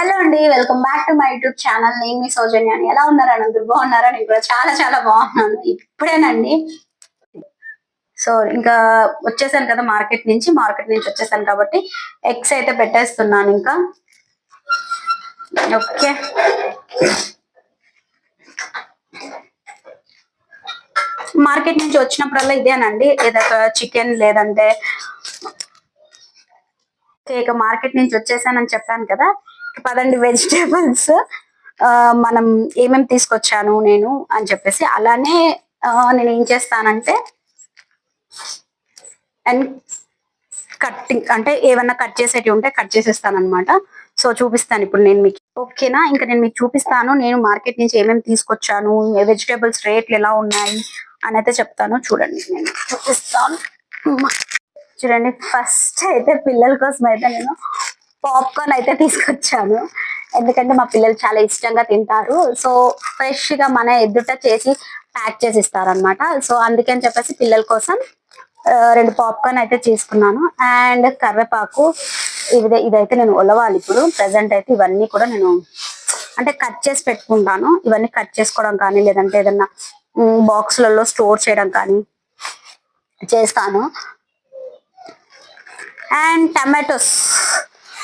Hello అండి welcome back to my YouTube channel. నేను మీ సౌజన్య అని ఎలా ఉన్నారు అనందరు బాగున్నారా? నేను కూడా చాలా చాలా బాగున్నాను. ఇప్పుడేనండి. సో ఇంకా వచ్చేసాను కదా మార్కెట్ నుంచి. మార్కెట్ నుంచి వచ్చేసాను కాబట్టి ఎగ్స్ అయితే పెట్టేస్తున్నాను ఇంకా. ఓకే. మార్కెట్ నుంచి వచ్చినప్పుడల్లా ఇదేనండి. ఏదో చికెన్ లేదంటే ఇక మార్కెట్ నుంచి వచ్చేసానని చెప్పాను కదా. పదండి వెజిటేబుల్స్. మనం ఏమేమి తీసుకొచ్చాను నేను అని చెప్పేసి అలానే నేను ఏం చేస్తానంటే అండ్ కట్టింగ్ అంటే ఏమన్నా కట్ చేసేటివి ఉంటే కట్ చేసేస్తాను అనమాట సో చూపిస్తాను ఇప్పుడు నేను మీకు. ఓకేనా? ఇంకా నేను మీకు చూపిస్తాను. నేను మార్కెట్ నుంచి ఏమేమి తీసుకొచ్చాను వెజిటేబుల్స్ రేట్లు ఎలా ఉన్నాయి అని అయితే చెప్తాను. చూడండి నేను చూపిస్తాను. చూడండి ఫస్ట్ అయితే పిల్లల కోసం అయితే నేను పాప్కార్న్ అయితే తీసుకొచ్చాను. ఎందుకంటే మా పిల్లలు చాలా ఇష్టంగా తింటారు. సో ఫ్రెష్గా మన ఎదుట చేసి ప్యాక్ చేసి ఇస్తారనమాట సో అందుకని చెప్పేసి పిల్లల కోసం రెండు పాప్కార్న్ అయితే తీసుకున్నాను. అండ్ కరివేపాకు ఇది ఇదైతే నేను ఒలవాలి ఇప్పుడు. ప్రెసెంట్ అయితే ఇవన్నీ కూడా నేను అంటే కట్ చేసి పెట్టుకుంటాను. ఇవన్నీ కట్ చేసుకోవడం కానీ లేదంటే ఏదన్నా బాక్స్లలో స్టోర్ చేయడం కానీ చేస్తాను. అండ్ టమాటోస్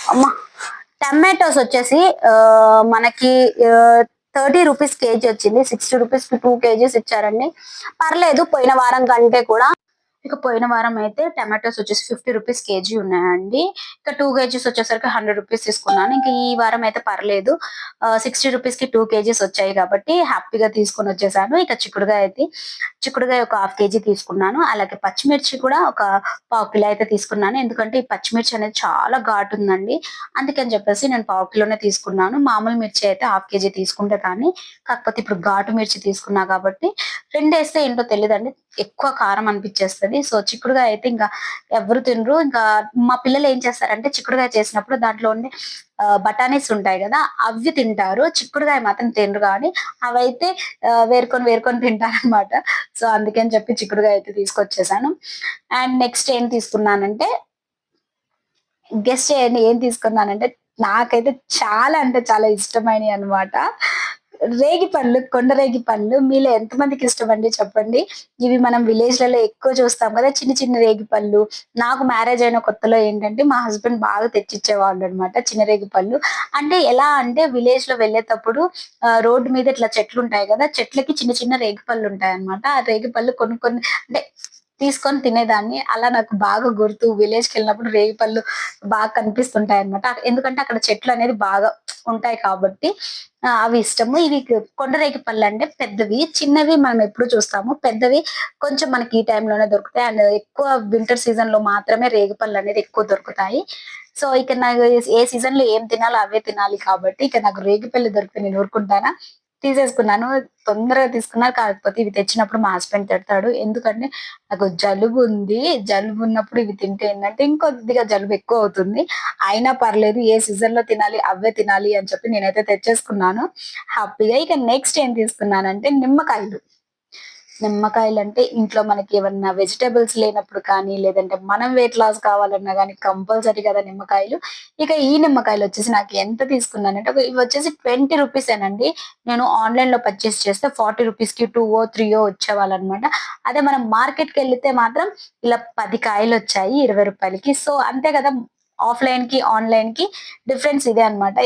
అమ్మా టమాటోస్ వచ్చేసి ఆ, మనకి థర్టీ రూపీస్ కేజీ వచ్చింది. సిక్స్టీ రూపీస్కి టూ కేజీస్ ఇచ్చారండి. పర్లేదు పోయిన వారం కంటే కూడా ఇక పోయిన వారం అయితే టమాటోస్ వచ్చేసి ఫిఫ్టీ రూపీస్ కేజీ ఉన్నాయండి. ఇక టూ కేజీస్ వచ్చేసరికి హండ్రెడ్ రూపీస్ తీసుకున్నాను. ఇంకా ఈ వారం అయితే పర్లేదు. సిక్స్టీ రూపీస్కి టూ కేజీస్ వచ్చాయి కాబట్టి హ్యాపీగా తీసుకొని వచ్చేసాను. ఇక చిక్కుడుగా అయితే చిక్కుడుగా ఒక హాఫ్ కేజీ తీసుకున్నాను. అలాగే పచ్చిమిర్చి కూడా ఒక పావు కిలో అయితే తీసుకున్నాను. ఎందుకంటే ఈ పచ్చిమిర్చి అనేది చాలా ఘాటు ఉందండి. అందుకని చెప్పేసి నేను పావు కిలోనే తీసుకున్నాను. మామూలు మిర్చి అయితే హాఫ్ కేజీ తీసుకుంటే కానీ కాకపోతే ఇప్పుడు ఘాటు మిర్చి తీసుకున్నా కాబట్టి రెండు వేస్తే ఏంటో తెలియదండి ఎక్కువ కారం అనిపించేస్తుంది. సో చిక్కుడుగా అయితే ఇంకా ఎవరు తినరు. ఇంకా మా పిల్లలు ఏం చేస్తారంటే చిక్కుడుగా చేసినప్పుడు దాంట్లో ఉండే బఠానీస్ ఉంటాయి కదా అవి తింటారు. చిక్కుడుగాయ మాత్రం తినరు కానీ అవైతే వేరుకొని వేరుకొని తింటారనమాట సో అందుకని చెప్పి చిక్కుడుగాయ అయితే తీసుకొచ్చేసాను. అండ్ నెక్స్ట్ ఏం తీసుకున్నానంటే గెస్ట్ చేయండి ఏం తీసుకున్నానంటే నాకైతే చాలా అంటే చాలా ఇష్టమైనవి అన్నమాట రేగి పండ్లు కొండ రేగి పండ్లు మీలో ఎంతమందికి ఇష్టం అండి? చెప్పండి. ఇవి మనం విలేజ్లలో ఎక్కువ చూస్తాం కదా చిన్న చిన్న రేగి పళ్ళు నాకు మ్యారేజ్ అయిన కొత్తలో ఏంటంటే మా హస్బెండ్ బాగా తెచ్చిచ్చేవాళ్ళు అనమాట చిన్న రేగి పళ్ళు అంటే ఎలా అంటే విలేజ్లో వెళ్ళేటప్పుడు రోడ్డు మీద ఇట్లా చెట్లు ఉంటాయి కదా చెట్లకి చిన్న చిన్న రేగి పళ్ళు ఉంటాయి అనమాట ఆ రేగి పళ్ళు కొన్ని కొన్ని అంటే తీసుకొని తినేదాన్ని. అలా నాకు బాగా గుర్తు. విలేజ్కి వెళ్ళినప్పుడు రేగి పళ్ళు బాగా కనిపిస్తుంటాయి అనమాట ఎందుకంటే అక్కడ చెట్లు అనేది బాగా ఉంటాయి కాబట్టి అవి ఇష్టము. ఇవి కొండరేగి పళ్ళు అంటే పెద్దవి. చిన్నవి మనం ఎప్పుడు చూస్తాము. పెద్దవి కొంచెం మనకి ఈ టైంలోనే దొరుకుతాయి. అండ్ ఎక్కువ వింటర్ సీజన్లో మాత్రమే రేగి పళ్ళు అనేది ఎక్కువ దొరుకుతాయి. సో ఇక నాకు ఏ సీజన్లో ఏం తినాలో అవే తినాలి కాబట్టి ఇక నాకు రేగి పళ్ళు దొరికితే నేను ఊరుకుంటానా? తీసేసుకున్నాను. తొందరగా తీసుకున్నారు. కాకపోతే ఇవి తెచ్చినప్పుడు మా హస్బెండ్ తిడతాడు. ఎందుకంటే నాకు జలుబు ఉంది. జలుబు ఉన్నప్పుడు ఇవి తింటే ఏంటంటే ఇంకొద్దిగా జలుబు ఎక్కువ అవుతుంది. అయినా పర్లేదు ఏ సీజన్లో తినాలి అవే తినాలి అని చెప్పి నేనైతే తెచ్చేసుకున్నాను. హ్యాపీగా ఇక నెక్స్ట్ ఏం తీసుకున్నానంటే నిమ్మకాయలు. నిమ్మకాయలు అంటే ఇంట్లో మనకి ఏమన్నా వెజిటేబుల్స్ లేనప్పుడు కానీ లేదంటే మనం వెయిట్ లాస్ కావాలన్నా కానీ కంపల్సరీ కదా నిమ్మకాయలు. ఇక ఈ నిమ్మకాయలు వచ్చేసి నాకు ఎంత తీసుకున్నానంటే ఇవి వచ్చేసి ట్వంటీ రూపీస్ ఏనండి. నేను ఆన్లైన్లో పర్చేస్ చేస్తే ఫార్టీ రూపీస్కి టూ ఓ త్రీ ఓ వచ్చేవాళ్ళు అనమాట అదే మనం మార్కెట్కి వెళ్తే మాత్రం ఇలా పది కాయలు వచ్చాయి ఇరవై రూపాయలకి. సో అంతే కదా ఆఫ్లైన్కి ఆన్లైన్కి డిఫరెన్స్ ఇదే అనమాట.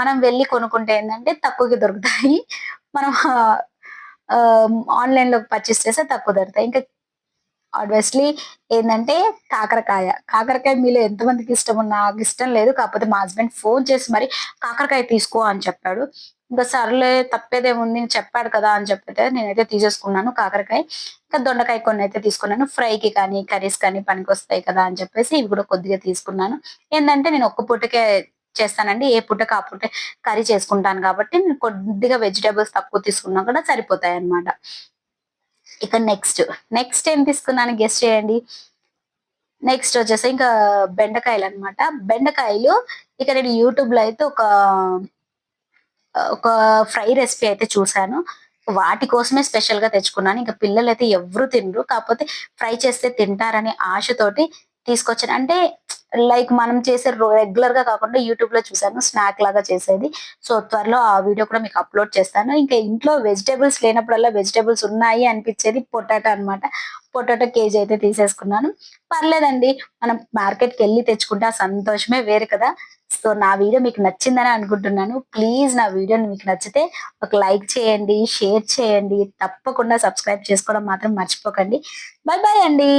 మనం వెళ్ళి కొనుక్కుంటే ఏంటంటే తక్కువకి దొరుకుతాయి. మనం Um, ఆన్లైన్లో పర్చేస్ చేస్తే తక్కువ దొరుకుతాయి ఇంకా ఆబ్వియస్లీ ఏంటంటే కాకరకాయ. కాకరకాయ మీలో ఎంతమందికి ఇష్టం నాకు ఇష్టం లేదు. కాకపోతే మా హస్బెండ్ ఫోన్ చేసి మరి కాకరకాయ తీసుకో అని చెప్పాడు. ఇంకా సర్లే తప్పేదేముంది చెప్పాడు కదా అని చెప్పితే నేనైతే తీసేసుకున్నాను కాకరకాయ. ఇంకా దొండకాయ కొన్ని అయితే తీసుకున్నాను. ఫ్రైకి కానీ కర్రీస్ కానీ పనికి వస్తాయి కదా అని చెప్పేసి ఇవి కూడా కొద్దిగా తీసుకున్నాను. ఏంటంటే నేను ఒక్క పూటకే చేస్తానండి. ఏ పుట్ట ఆ పుట్ట కర్రీ చేసుకుంటాను కాబట్టి నేను కొద్దిగా వెజిటేబుల్స్ తక్కువ తీసుకున్నా కూడా సరిపోతాయి అన్నమాట ఇక నెక్స్ట్ నెక్స్ట్ ఏం తీసుకున్నాను గెస్ట్ చేయండి. నెక్స్ట్ వచ్చేసి ఇంకా బెండకాయలు అన్నమాట బెండకాయలు ఇక నేను యూట్యూబ్లో అయితే ఒక ఒక ఫ్రై రెసిపీ అయితే చూసాను వాటి కోసమే స్పెషల్గా తెచ్చుకున్నాను. ఇంకా పిల్లలు అయితే ఎవరు తినరు. కాకపోతే ఫ్రై చేస్తే తింటారనే ఆశతోటి తీసుకొచ్చాను. అంటే లైక్ మనం చేసే రెగ్యులర్గా కాకుండా యూట్యూబ్లో చూసాను స్నాక్ లాగా చేసేది. సో త్వరలో ఆ వీడియో కూడా మీకు అప్లోడ్ చేస్తాను. ఇంకా ఇంట్లో వెజిటేబుల్స్ లేనప్పుడల్లా వెజిటేబుల్స్ ఉన్నాయి అనిపించేది పొటాటో అన్నమాట. పొటాటో కేజీ అయితే తీసేసుకున్నాను. పర్లేదండి మనం మార్కెట్కి వెళ్ళి తెచ్చుకుంటే సంతోషమే వేరు కదా. సో నా వీడియో మీకు నచ్చిందని అనుకుంటున్నాను. ప్లీజ్ నా వీడియోని మీకు నచ్చితే ఒక లైక్ చేయండి షేర్ చేయండి. తప్పకుండా సబ్స్క్రైబ్ చేసుకోవడం మాత్రం మర్చిపోకండి. బాయ్ బాయ్ అండి.